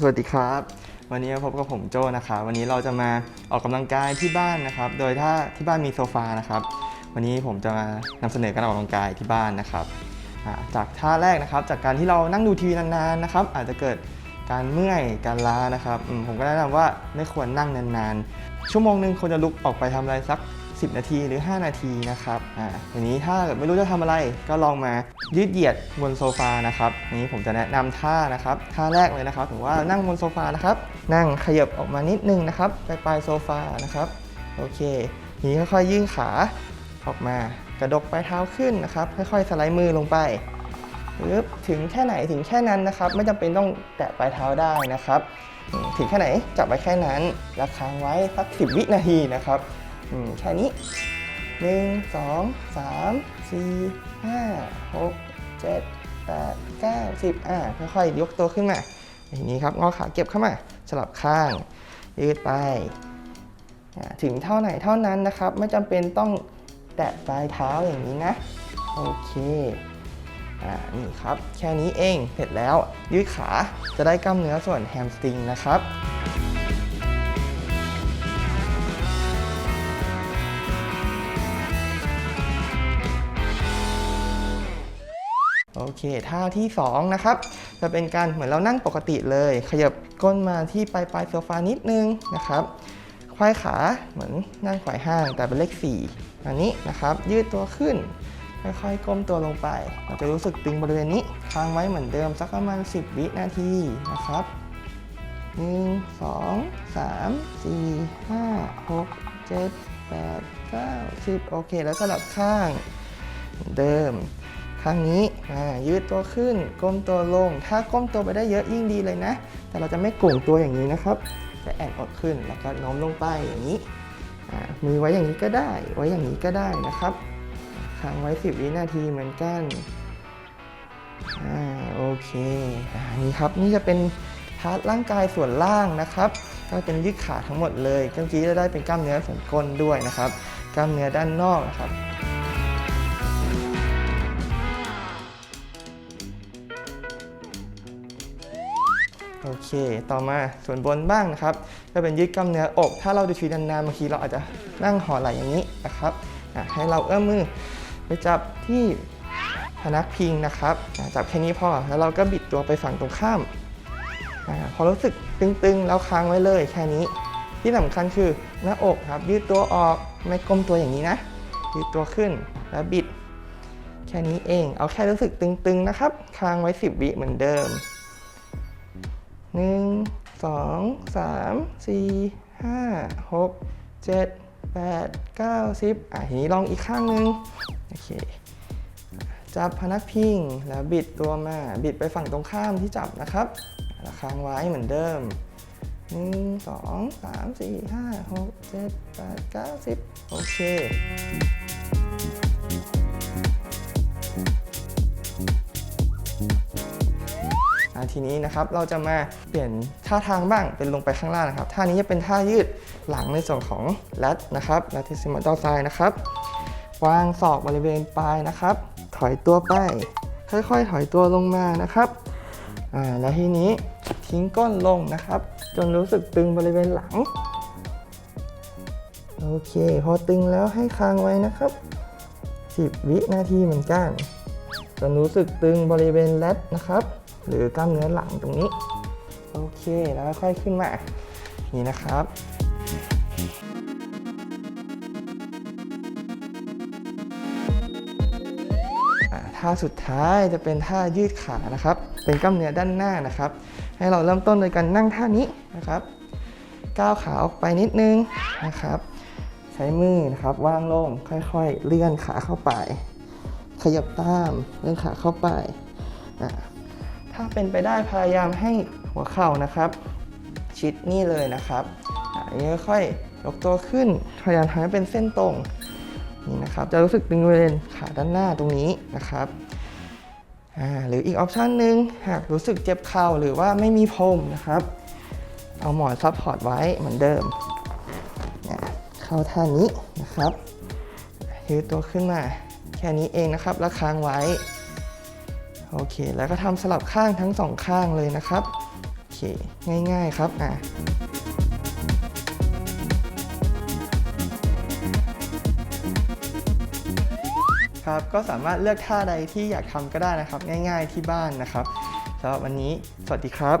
สวัสดีครับ วันนี้มาพบกับผมโจนะครับวันนี้เราจะมาออกกำลังกายที่บ้านนะครับ โดยถ้าที่บ้านมีโซฟานะครับ วันนี้ผมจะมานำเสนอการออกกำลังกายที่บ้านนะครับจากท่าแรกนะครับ จากการที่เรานั่งดูทีวีนานๆนะครับ อาจจะเกิดการเมื่อยการล้านะครับผมก็แนะนำว่าไม่ควรนั่งนานๆ ชั่วโมงหนึ่งควรจะลุกออกไปทำอะไรสัก 10 นาทีหรือ 5 นาทีนะครับอ่าทีนี้ถ้าเกิดไม่รู้จะทำอะไรก็ลองมายืดเหยียดบนโซฟานะครับอันนี้ผมจะแนะนำท่านะครับท่าแรกเลยนะครับถือว่านั่งบนโซฟานะครับนั่งขยับออกมานิดนึงนะครับปลายปลายโซฟานะครับโอเคทีนี้ค่อยๆยื่นขาออกมากระดกปลายเท้าขึ้นนะครับ ค่อยๆสไลด์มือลงไปปึ๊บถึงแค่ไหนถึงแค่นั้นนะครับ ไม่จำเป็นต้องแตะปลายเท้าได้นะครับ ถึงแค่ไหนจับไว้แค่นั้นแล้วค้างไว้สัก 10 วินาทีนะครับ อืมแค่นี้1 2 3 4 5 6 7 8 9 10อ่าค่อยๆยกตัวขึ้นมาอย่างนี้ครับงอขาเก็บเข้ามา สลับข้าง ยืดไปอ่าถึงเท่าไหนเท่านั้นนะครับ ไม่จำเป็นต้องแตะปลายเท้าอย่างนี้นะ โอเคอ่านี่ครับ แค่นี้เองเสร็จแล้วยืดขาจะได้กล้ามเนื้อส่วนแฮมสตริงนะครับ โอเคท่าที่2นะครับจะเป็นการเหมือนเรานั่งปกติเลย ขยับก้นมาที่ปลายปลายโซฟานิดนึงนะครับควายขาเหมือนนั่งไขว่ห้างแต่เป็นเลข4อันนี้นะครับ ยืดตัวขึ้นค่อยๆก้มตัวลงไป เราจะรู้สึกตึงบริเวณนี้ค้างไว้เหมือนเดิมสักประมาณ 10 วินาทีนะครับ 1 2 3 4 5 6 7 8 9 10 โอเค แล้วสลับข้างเดิมางนี้ยืดตัวขึ้น ก้มตัวลง ถ้าก้มตัวไปได้เยอะยิ่งดีเลยนะ แต่เราจะไม่โก่งตัวอย่างนี้นะครับ จะแอนอดขึ้นแล้วก็โน้มลงไปอย่างนี้มือไว้อย่างนี้ก็ได้ ไว้อย่างนี้ก็ได้นะครับค้างไว้ 10 วินาทีเหมือนกันอ่าโอเคอ่านี่ครับนี่จะเป็นพาร์ทร่างกายส่วนล่างนะครับ ก็เป็นยืดขาทั้งหมดเลยเมื่อกี้จะได้เป็นกล้ามเนื้อส่วนก้นด้วยนะครับ กล้ามเนื้อด้านนอกนะครับ โอเค ต่อมาส่วนบนบ้างนะครับ ก็เป็นยืดกล้ามเนื้ออก ถ้าเราดูทีนานๆบางทีเราอาจจะนั่งห่อไหล่อย่างนี้นะครับ ให้เราเอื้อมมือไปจับที่พนักพิงนะครับ จับแค่นี้พอ แล้วเราก็บิดตัวไปฝั่งตรงข้ามอพอรู้สึกตึงๆ แล้วค้างไว้เลยแค่นี้ ที่สำคัญคือหน้าอกครับ ยืดตัวออก ไม่ก้มตัวอย่างนี้นะ ยืดตัวขึ้นแล้วบิด แค่นี้เอง เอาแค่รู้สึกตึงๆ นะครับ ค้างไว้ 10 วิเหมือนเดิม หนึ่งสองสามสี่ห้าหกเจ็ดแปดเก้าสิบอะทีนี้ลองอีกข้างหนึ่งโอเคจับพนักพิงแล้วบิดตัวมา บิดไปฝั่งตรงข้ามที่จับนะครับแล้วค้างไว้เหมือนเดิมหนึ่งสองสามสี่ห้าหกเจ็ดแปดเก้าสิบโอเค ทีนี้นะครับเราจะมาเปลี่ยนท่าทางบ้างเป็นลงไปข้างล่างนะครับ ท่านี้จะเป็นท่ายืดหลังในส่วนของแรดนะครับแรดทิซิมัลดอไซนะครับ วางศอกบริเวณปลายนะครับ ถอยตัวไป ค่อยๆ ถอยตัวลงมานะครับอ่าแล้วทีนี้ทิ้งก้นลงนะครับ จนรู้สึกตึงบริเวณหลัง โอเค พอตึงแล้วให้ค้างไว้นะครับ 10 วินาทีเหมือนกันจนรู้สึกตึงบริเวณแรดนะครับ หรือกล้ามเนื้อหลังตรงนี้ โอเคแล้วค่อยขึ้นมานี่นะครับท่าสุดท้ายจะเป็นท่ายืดขานะครับ เป็นกล้ามเนื้อด้านหน้านะครับ ให้เราเริ่มต้นโดยการนั่งท่านี้นะครับ ก้าวขาออกไปนิดนึงนะครับ ใช้มือนะครับวางลงค่อยๆ เลื่อนขาเข้าไป ขยับตามเลื่อนขาเข้าไปอ่า ถ้าเป็นไปได้พยายามให้หัวเข่านะครับ ชิดนี่เลยนะครับอ่าอันนี้ค่อยยกตัวขึ้นพยายามทำให้เป็นเส้นตรงนี่นะครับจะรู้สึกตึงบริเวณขาด้านหน้าตรงนี้นะครับหรืออีกออปชันหนึ่งหากรู้สึกเจ็บเข่าหรือว่าไม่มีพรมนะครับ เอาหมอนซับพอร์ตไว้เหมือนเดิมเนี่ยเข้าท่านี้นะครับยืดตัวขึ้นมาแค่นี้เองนะครับแล้วค้างไว้ โอเค แล้วก็ทำสลับข้างทั้งสองข้างเลยนะครับ โอเค ง่าย ๆ ครับอะครับก็สามารถเลือกท่าใดที่อยากทำก็ได้นะครับ ง่าย ๆ ที่บ้านนะครับสำหรับวันนี้ สวัสดีครับ